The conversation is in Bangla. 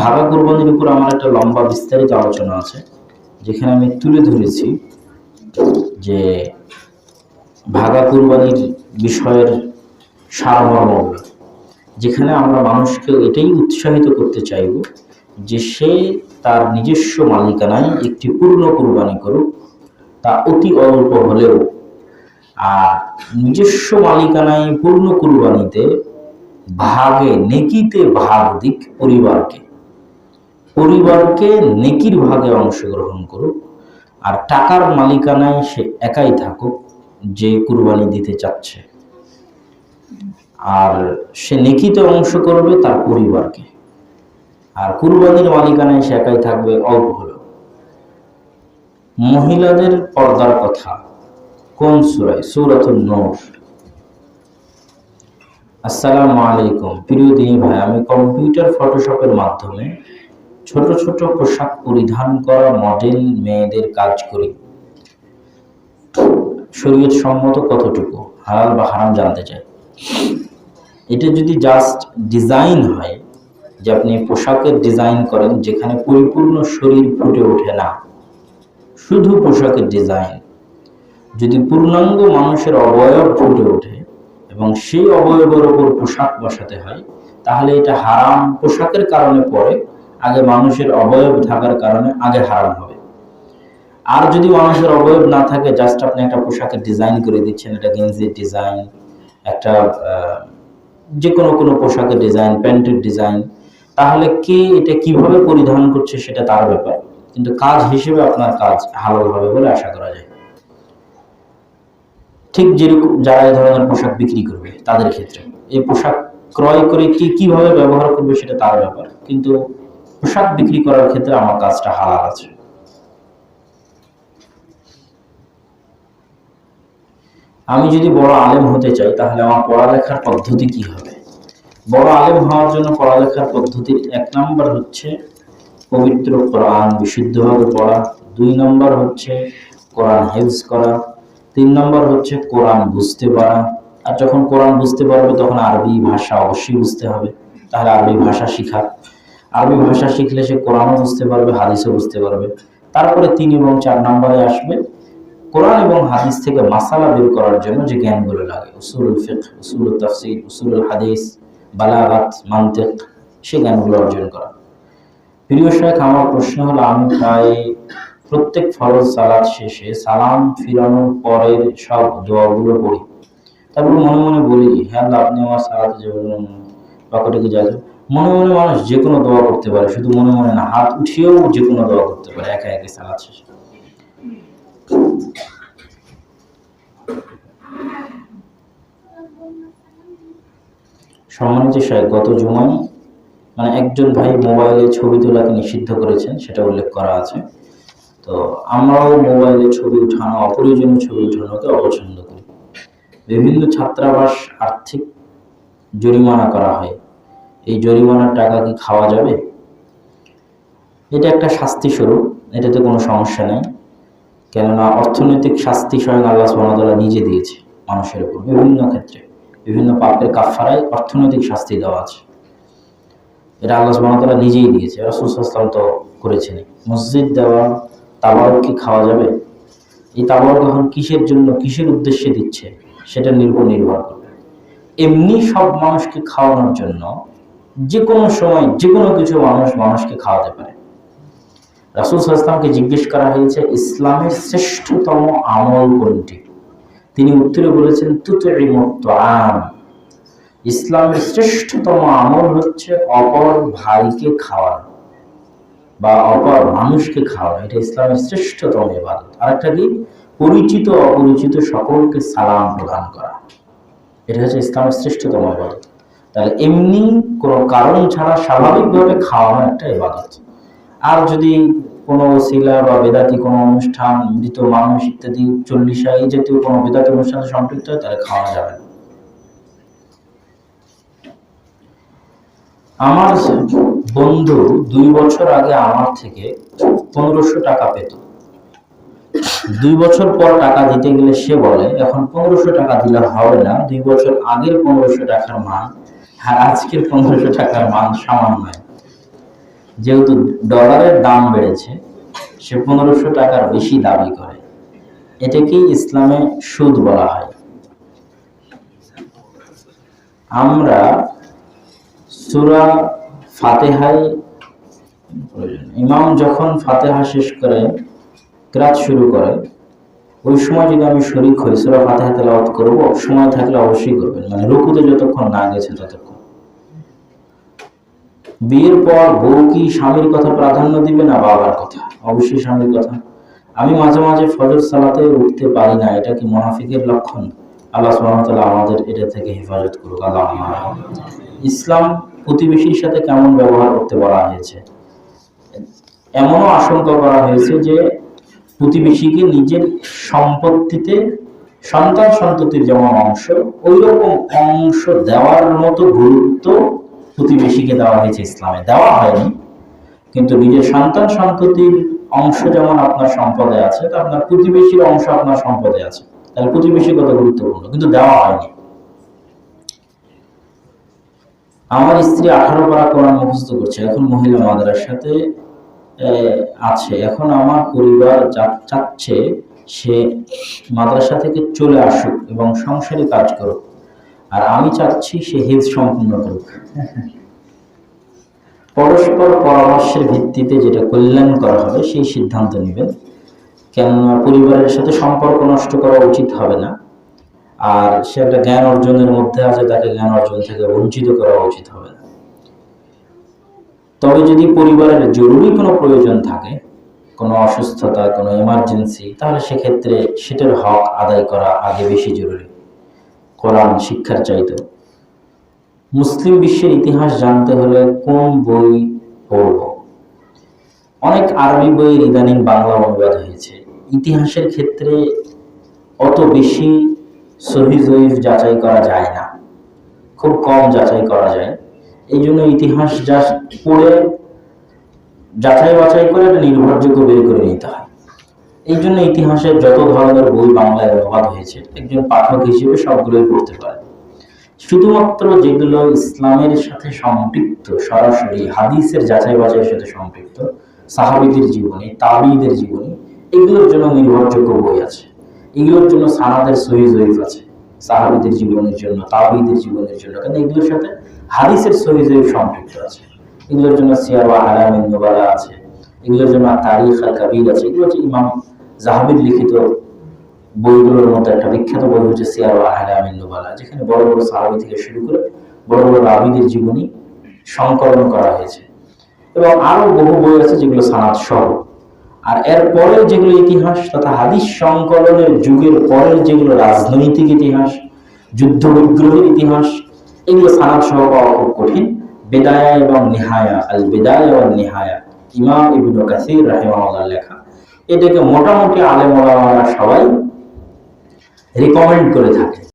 ভাগা কোরবানির উপর আমার একটা লম্বা বিস্তারিত আলোচনা আছে, যেখানে আমি তুলে ধরেছি যে ভাগা কোরবানির বিষয়ের সারমর্ম যেখানে আমরা মানুষকে এটাই উৎসাহিত করতে চাইব যে সে তার নিজস্ব মালিকানায় একটি পূর্ণ কোরবানি করুক, তা অতি অল্প হলেও। আর নিজস্ব মালিকানায় পূর্ণ কুরবানিতে ভাগে নেকিতে ভাগ দিক পরিবারকে। পরিবারকে নেকির ভাগে অংশগ্রহণ করুক, আর টাকার মালিকানায় সে একাই থাকুক, যে কুরবানি দিতে চাচ্ছে। আর সে নেকিতে অংশ করবে তার পরিবারকে। আর কুরবানির মালিকানায় সে একাই থাকবে অল্প হলেও। মহিলাদের পর্দার কথা, কোন সুরায়? সুরাতুন নূর। আসসালামু আলাইকুম। প্রিয় দিনী ভাই, আমি কম্পিউটার ফটোশপের মাধ্যমে ছোট ছোট পোশাক পরিধান করা মডেল মেয়েদের কাজ করি। শরীয়ত সম্মত কতটুকু? হালাল বা হারাম জানতে চাই। এটা যদি জাস্ট ডিজাইন হয়, যে আপনি পোশাকের ডিজাইন করেন, যেখানে পরিপূর্ণ শরীর ফুটে ওঠে না, শুধু পোশাকের ডিজাইন যদি পূর্ণাঙ্গ মানুষের অবয়ব ফুটে ওঠে এবং সেই অবয়বের ওপর পোশাক বসাতে হয়, তাহলে এটা হারাম পোশাকের কারণে পরে আগে মানুষের অবয়ব থাকার কারণে আগে হারাম হবে। আর যদি মানুষের অবয়ব না থাকে জাস্ট আপনি একটা পোশাকের ডিজাইন করে দিচ্ছেন, একটা গেঞ্জির ডিজাইন একটা যে কোনো কোনো পোশাকের ডিজাইন প্যান্টের ডিজাইন তাহলে কে এটা কীভাবে পরিধান করছে সেটা তার ব্যাপার। কিন্তু কাজ হিসেবে আপনার কাজ হালাল হবে বলে আশা করা যায়। ঠিক যেরকম যারা এই ধরনের পোশাক বিক্রি করবে তাদের ক্ষেত্রে। এই পোশাক ক্রয় করে কি কীভাবে ব্যবহার করবে সেটা তার ব্যাপার। কিন্তু পোশাক বিক্রি করার ক্ষেত্রে আমার কাজটা হালাল আছে। আমি যদি বড় আলেম হতে চাই, তাহলে আমার পড়ালেখার পদ্ধতি কি হবে? বড় আলেম হওয়ার জন্য পড়ালেখার পদ্ধতির এক নম্বর হচ্ছে পবিত্র কোরআন বিশুদ্ধভাবে পড়া, দুই নম্বর হচ্ছে কোরআন হেফজ করা, তিন নম্বর হচ্ছে কোরআন বুঝতে পারা। আর যখন কোরআন বুঝতে পারবে, তখন আরবি ভাষা অবশ্যই বুঝতে হবে। তাহলে আরবি ভাষা শিখা আরবি ভাষা শিখলে সে কোরআনও বুঝতে পারবে, হাদিসও বুঝতে পারবে। তারপরে তিন এবং চার নম্বরে আসবে, কোরআন এবং হাদিস থেকে মাসালা বের করার জন্য যে জ্ঞানগুলো লাগে, উসুলুল ফিকহ, উসুলুল তাফসীর, উসুলুল হাদিস, বালাগাত, মান্তিক, সে জ্ঞানগুলো অর্জন করা। প্রিয় শেখ আমার প্রশ্ন হলো, আমি প্রায় প্রত্যেক ফরজ সালাত শেষে সালাম ফিরানোর পরের সব দোয়াগুলো পড়ি। তারপর মনে মনে বলি হ্যাঁ আপনি আমার সালাতে যে বলুন বাকটিকে যা যা। মনে মনে মানুষ যে কোনো দোয়া করতে পারে, শুধু মনে মনে না, হাত উঠিয়েও যে কোনো দোয়া করতে পারে, একা একা সালাত শেষে। সম্মানিত শেখ গত জুমায় মানে একজন ভাই মোবাইলে ছবি তোলাকে নিষিদ্ধ করেছেন, সেটা উল্লেখ করা আছে। তো আমরাও মোবাইলে ছবি উঠানো, অপ্রয়োজনীয় ছবি উঠানোকে অপছন্দ করি। বিভিন্ন ছাত্রাবাস আর্থিক জরিমানা করা হয়। এই জরিমানার টাকা কি খাওয়া যাবে? এটা একটা শাস্তি স্বরূপ, এটাতে কোনো সমস্যা নেই। কেননা অর্থনৈতিক শাস্তি স্বয়ং আল্লাহ সুবহানাহু নিজে দিয়েছে মানুষের উপর, বিভিন্ন ক্ষেত্রে। বিভিন্ন পাপের কাফারায় অর্থনৈতিক শাস্তি দেওয়া আছে। এটা আল্লাহ সুবহানাহু নিজেই দিয়েছে, রাসূল সাল্লাল্লাহু আলাইহি ওয়াসাল্লাম তো করেছেন। মসজিদ দেওয়া, তাবারক কি খাওয়া যাবে? এই তাবারক এখন কিসের জন্য, কিসের উদ্দেশ্যে দিচ্ছে? সেটা নির্ভর নির্ভর করবে। এমনি সব মানুষকে খাওয়ানোর জন্য যে কোনো সময় যে কোনো কিছু মানুষ মানুষকে খাওয়াতে পারে। রাসুল সাল্লামকে জিজ্ঞেস করা হয়েছে, ইসলামের শ্রেষ্ঠতম আমল কোনটি? তিনি উত্তরে বলেছেন তুতরি আম ইসলামের শ্রেষ্ঠতম আমল হচ্ছে অপর ভাইকে খাওয়ানো বা অপর মানুষকে খাওয়ানো। এটা ইসলামের শ্রেষ্ঠতম ইবাদত। আরেকটা কি? পরিচিত অপরিচিত সকলকে সালাম প্রদান করা। এটা হচ্ছে ইসলামের শ্রেষ্ঠতম ইবাদত। তাহলে এমনি কোনো কারণ ছাড়া স্বাভাবিকভাবে খাওয়ানো একটা ইবাদত। আর যদি কোনো শিলা বা বেদাতি কোনো অনুষ্ঠান, মৃত মানুষ ইত্যাদি চল্লিশা এই জাতীয় কোনো বেদাতি অনুষ্ঠানে সম্পৃক্ত হয়, তাহলে খাওয়া যাবে না। আমার বন্ধু দুই বছর আগে আমার থেকে পনেরোশো টাকা পেত। দুই বছর পর টাকা দিতে গেলে সে বলে, এখন পনেরোশো টাকা দিলে হবে না, দুই বছর আগের পনেরোশো টাকার মান আর আজকের পনেরোশো টাকার মান সমান নয়। যেহেতু ডলারের দাম বেড়েছে, সে পনেরোশো টাকার বেশি দাবি করে। এটাকেই ইসলামে সুদ বলা হয়। আমরা সুরা ফাতেহায় ইমাম যখন ফাতেহা শেষ করে ক্রাত শুরু করে, ওই সময় যদি আমি শরীর হই, সুরা ফাতেহা তেলাওয়াত করব, সময় থাকলে অবশ্যই করবেন। মানে রুকুতে যতক্ষণ না গেছে ততক্ষণ। বিয়ের পর বউ কি স্বামীর কথা প্রাধান্য দিবে না বাবার কথা? অবশ্যই স্বামীর কথা। আমি মাঝে মাঝে ফজর সালাতে উঠতে পারি না, এটা কি মুনাফিকের লক্ষণ? আল্লাহ ওয়া আমাদের এটা থেকে হেফাজত করুক, আল্লাহ ইসলাম প্রতিবেশীর সাথে কেমন ব্যবহার করতে বলা হয়েছে? এমনও আশঙ্কা করা হয়েছে যে প্রতিবেশীকে নিজের সম্পত্তিতে, সন্তান সন্ততির যেমন অংশ ওই রকম অংশ দেওয়ার মতো গুরুত্ব প্রতিবেশীকে দেওয়া হয়েছে ইসলামে। দেওয়া হয়নি, কিন্তু নিজের সন্তান সন্ততির অংশ যেমন আপনার সম্পদে আছে, তো আপনার প্রতিবেশীর অংশ আপনার সম্পদে আছে। তাহলে প্রতিবেশী কত গুরুত্বপূর্ণ? কিন্তু দেওয়া হয়নি। আমার স্ত্রী আঠারো পারা কোরআন মুখস্থ করছে, এখন মহিলা মাদ্রাসাতে আছে। এখন আমার পরিবার চাচ্ছে সে মাদ্রাসা থেকে চলে আসুক এবং সংসারে কাজ করুক। আর আমি চাচ্ছি সে হিজ সম্পূর্ণ করুক। পরস্পর পরামর্শের ভিত্তিতে যেটা কল্যাণ করা হবে, সেই সিদ্ধান্ত নেবেন। কেননা পরিবারের সাথে সম্পর্ক নষ্ট করা উচিত হবে না। আর সে একটা জ্ঞান অর্জনের মধ্যে আছে, তাকে জ্ঞান অর্জন থেকে বঞ্চিত করা উচিত হবে না। তবে যদি পরিবারের জরুরি কোনো প্রয়োজন থাকে, কোনো অসুস্থতা, কোনো এমার্জেন্সি তাহলে সেক্ষেত্রে সেটার হক আদায় করা আগে বেশি জরুরি। কোরআন শিক্ষার চাইতে। মুসলিম বিশ্বের ইতিহাস জানতে হলে কোন বই পড়ব? অনেক আরবি বইয়ের ইদানিং বাংলা অনুবাদ হয়েছে। ইতিহাসের ক্ষেত্রে অত বেশি সহি যাচাই করা যায় না। খুব কম যাচাই করা যায়। এই জন্য ইতিহাস যা পড়ে যাচাই বাছাই করে একটা নির্ভরযোগ্য বের করে নিতে হয়। এই জন্য ইতিহাসের যত ধরনের বই বাংলায় অনুবাদ হয়েছে, একজন পাঠক হিসেবে সবগুলোই পড়তে পারে। শুধুমাত্র যেগুলো ইসলামের সাথে সম্পৃক্ত, সরাসরি হাদিসের যাচাই বাছাইয়ের সাথে সম্পৃক্ত, সাহাবিদের জীবনী তাবিদের জীবনী, এগুলোর জন্য নির্ভরযোগ্য বই আছে। এগুলোর জন্য সানাদের সহি জয়ীফ আছে। সাহাবিদের জীবনের জন্য তাবিদের জীবনের জন্য, কারণ এগুলোর সাথে হাদিসের সহি জয়ীফ সম্পৃক্ত আছে। এগুলোর জন্য সিয়ার বা আলামিন নোবালা আছে। এগুলোর জন্য তারিখ আর কাবির আছে, এগুলো হচ্ছে ইমাম জাহাবির লিখিত বইগুলোর মতো একটা বিখ্যাত বই হচ্ছে সিয়ার বা আলামিন নোবালা, যেখানে বড় বড় সাহাবি থেকে শুরু করে বড় বড় রাবিদের জীবনী সংকলন করা হয়েছে। এবং আরও বহু বই আছে যেগুলো সানাদ সহ। আর এর পরের যেগুলো ইতিহাস তথা হাদিস সংকলনের যুগের পরের যেগুলো রাজনৈতিক ইতিহাস, যুদ্ধ বিগ্রহের ইতিহাস, এগুলো সানাদ সহ পাওয়া খুব কঠিন। বেদায়া এবং নিহায়া, আল বেদায়া এবং নিহায়া। ইমাম ইবনু কাসির রাহিমাহুল্লাহ লেখা। এটাকে মোটামুটি আলেম সবাই রিকমেন্ড করে থাকে।